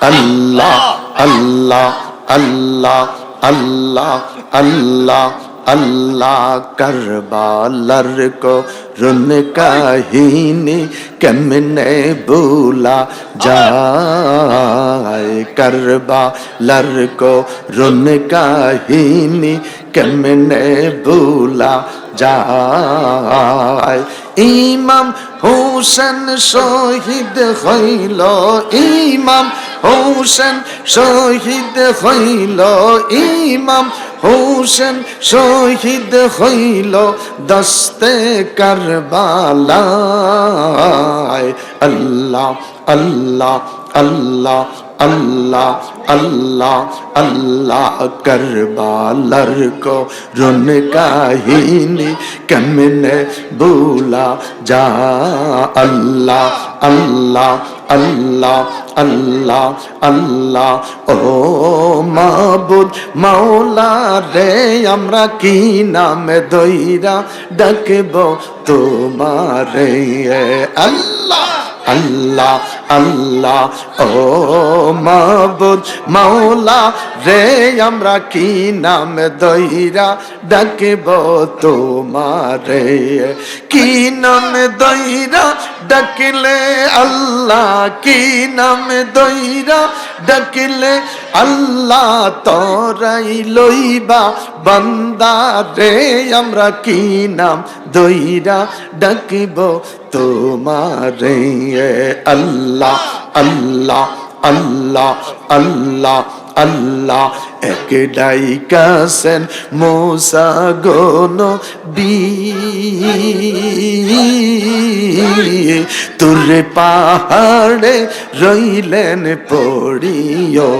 আল্লাহ আল্লাহ আল্লাহ আল্লাহ আল্লাহ আল্লাহ করবালার কো রুন কাহিনী কেমনে ভুলা যায়? করবালার কো রুন কাহিনী কেমনে ভুলা যায়? ইমাম হোসেন শহীদ হইল, ইমাম হোসেন শহীদ হইল ইমাম। হোসেন শহীদ হইল দস্তে করবালায়। আল্লাহ আল্লাহ আল্লাহ अल्लाह अल्लाह अल्लाह करबालर को रुन का हीनी कम ने भूला जा। अल्लाह अल्लाह अल्लाह अल्लाह अल्लाह, ओ মাবুদ मौला रे আমরা কি নামে দইরা ডাকব তোমারে আল্লাহ আল্লাহ আল্লাহ ও মাবুদ মাওলা রে আমরা কি নাম দইরা ডাকব তোমারে? কি নাম দইরা ডাকলে আল্লাহ কি নাম দইরা? ডাকলে আল্লাহ তরাই লইবা। বান্দা রে, আমরা কি নাম দইরা? ডাকব তোমারে আল্লাহ আল্লাহ আল্লাহ আল্লাহ। আল্লাহ এক ডাইকাসেন মোসা গন বি। তুরে পাহাড়ে রইলেন পড়িও।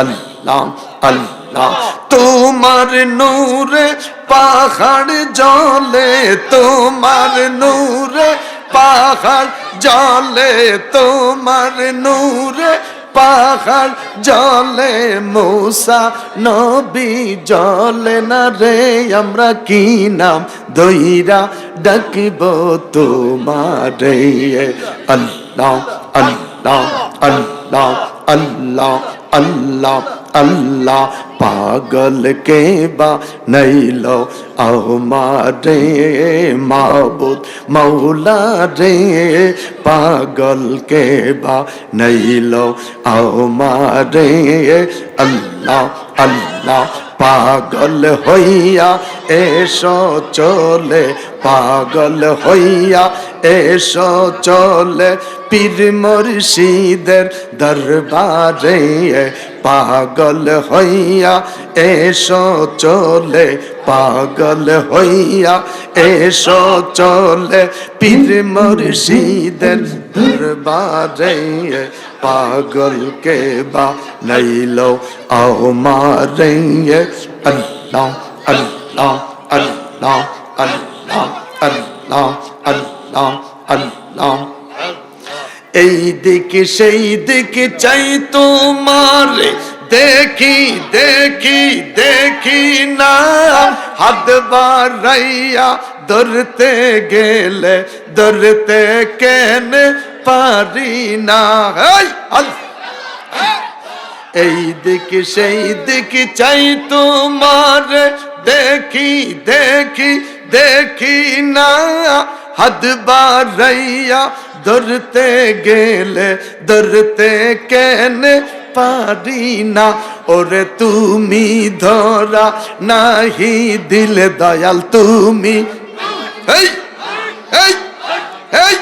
আল্লাহ আল্লাহ, তোমার নূরে পাহাড় জলে, তোমার নূরে পাহাড় জলে, তোমার নূরে পাহাড় জলে মূসা, নবী জলে না রে, আমরা কি নাম দইরা ডাকিব তোমারে? আল্লাহ আল্লাহ আল্লাহ আল্লাহ আল্লাহ আল্লাহ পাগল কে বা নইল আমারে মাবুদ মৌলা রে পাগল কে বা নইল আমারে আল্লাহ আল্লাহ পাগল হইয়া এসো চলে পাগল হইয়া এসো চলে পীর মুর্শিদের দরবারে পাগল হইয়া এসো চলে, পাগল হইয়া এসো চলে। পীর মুর্শিদের দরবারে পাগল কে বা নইল আমারে। আল্লাহ আল্লাহ আল্লাহ আল্লাহ আল্লাহ আল্লাহ আল্লাহ। এই দিকে সেই দিকে চাই তোমার। দেখি দেখি দেখি না। হাত বাড়াইয়া ধরতে গেলে ধরতে কেন পারি না? এই, দিকে সেই দিকে চাই তোমার। দেখি দেখি দেখি না। হাত বাড়াইয়া ধরতে গেলে ধরতে কেন পারি না ওরে তুমি ধরা নাহি দিলে দয়াল তুমি এই এই এই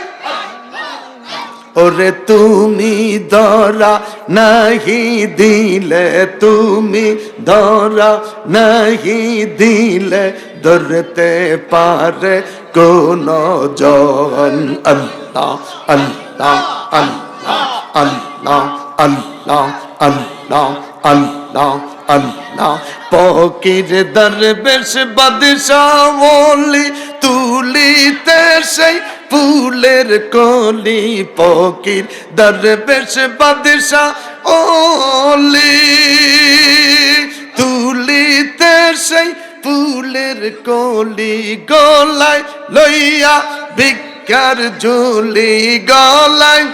ওরে তুমি ধরা নাহি দিলে তুমি ধরা নাহি দিলে ধরতে পারে কোন জন আল্লাহ আল্লাহ আল্লাহ আল্লাহ আল্লাহ আল্লাহ আল্লাহ আল্লাহ পকির দরবেশ বাদশাহ বলি তুলিতে সেই ফুলের কলি পকির দরবেশ বাদশাহ ওলি তুলিতে সেই ফুলের কলি গলায় লইয়া, ভিক্ষার ঝুলি গলায়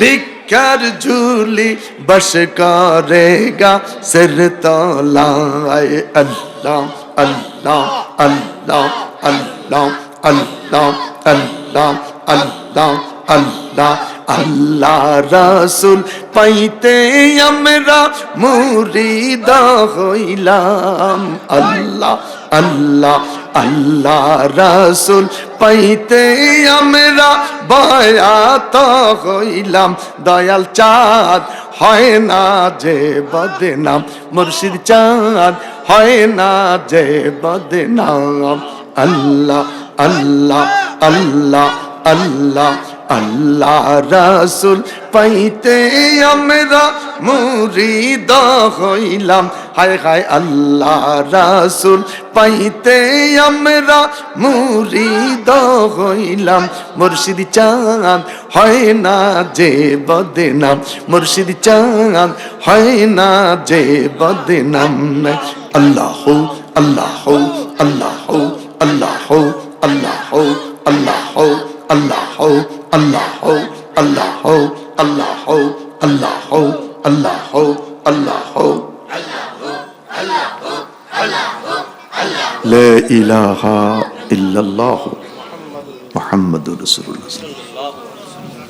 ভিক্ষার ঝুলি বস করেগা সের তলায়। আল্লাহ আল্লাহ আল্লাহ আল্লাহ আল্লাহ আল্লাহ আল্লাহ আল্লাহ আল্লাহ রাসুল পাইতে আমরা মুরিদ হইলাম। আল্লাহ আল্লাহ আল্লাহ রাসুল পাইতে আমরা বয়াত হইলাম। দয়াল চাঁদ হয় না যে বদনাম, মুর্শিদ চাঁদ হয় না যে বদনাম। আল্লাহ আল্লাহ আল্লাহ আল্লাহ আল্লাহ রাসুল পাইতে আমরা মুরিদ হইলাম। হায় হায়, আল্লাহ রাসুল পাইতে আমরা মুরিদ হইলাম। মুর্শিদ চাঁদ হয় না যে বদনাম। মুর্শিদ চাঁদ হয় না যে বদনাম। আল্লাহ আল্লাহ আল্লাহ আল্লাহ আল্লাহ আল্লাহ আল্লাহ আল্লাহ لا إله إلا الله محمد رسول الله